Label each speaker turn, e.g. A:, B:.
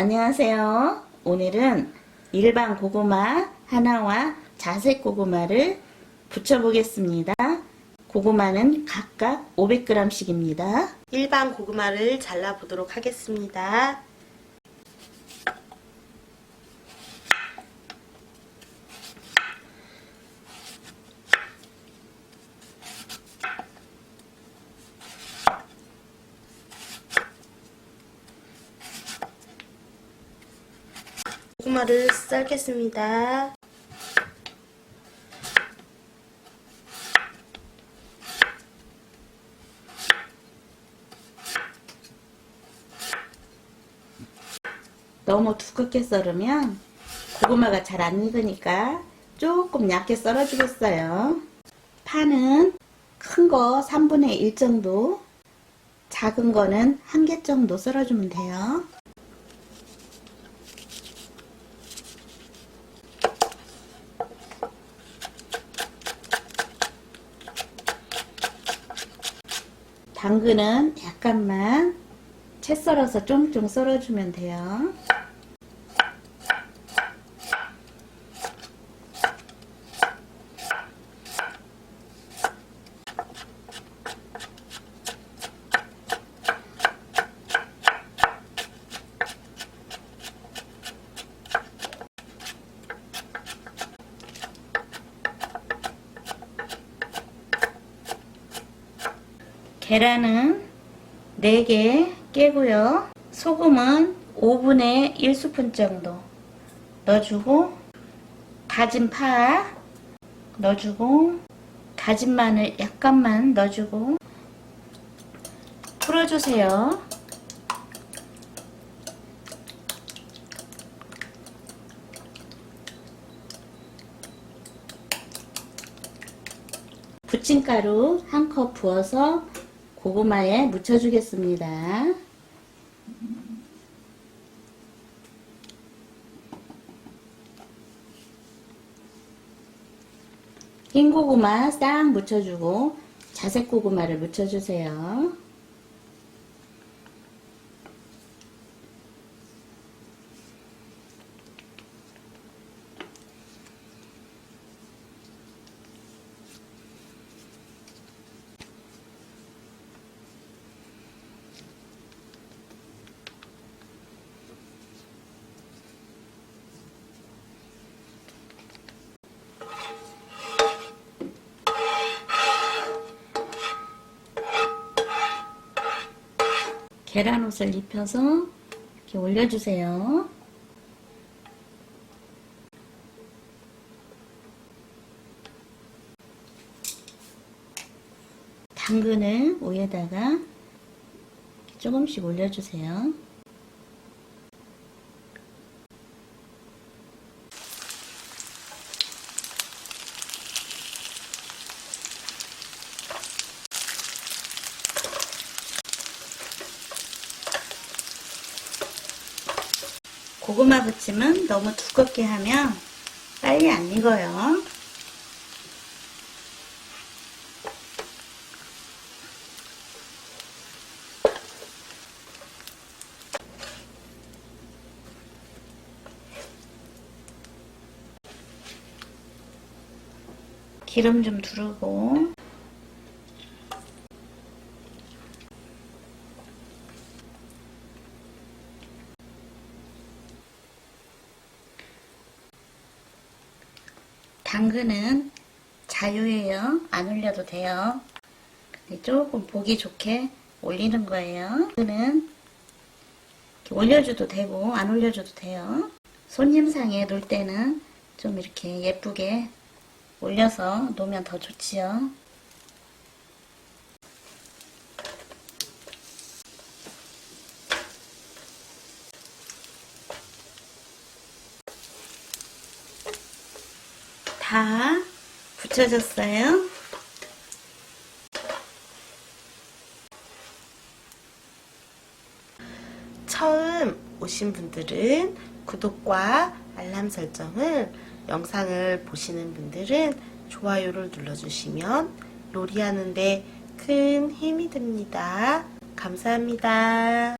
A: 안녕하세요. 오늘은 일반 고구마 하나와 자색 고구마를 부쳐 보겠습니다. 고구마는 각각 500g씩입니다.
B: 일반 고구마를 잘라 보도록 하겠습니다. 고구마를 썰겠습니다.
A: 너무 두껍게 썰으면 고구마가 잘 안 익으니까 조금 얇게 썰어주겠어요. 파는 큰 거 3분의 1 정도, 작은 거는 한 개 정도 썰어주면 돼요. 당근은 약간만 채 썰어서 쫑쫑 썰어주면 돼요. 계란은 4개 깨고요. 소금은 5분의 1스푼 정도 넣어주고 다진 파 넣어주고 다진 마늘 약간만 넣어주고 풀어주세요. 부침가루 한 컵 부어서 고구마에 묻혀주겠습니다. 흰 고구마 싹 묻혀주고 자색 고구마를 묻혀주세요. 계란 옷을 입혀서 이렇게 올려주세요. 당근을 위에다가 조금씩 올려주세요. 고구마 부침은 너무 두껍게 하면 빨리 안 익어요. 기름 좀 두르고 당근은 자유예요. 안 올려도 돼요. 조금 보기 좋게 올리는 거예요. 당근은 올려줘도 되고 안 올려줘도 돼요. 손님상에 놓을 때는 좀 이렇게 예쁘게 올려서 놓으면 더 좋지요. 다 붙여졌어요.
B: 처음 오신 분들은 구독과 알람 설정을 영상을 보시는 분들은 좋아요를 눌러주시면 요리하는데 큰 힘이 됩니다. 감사합니다.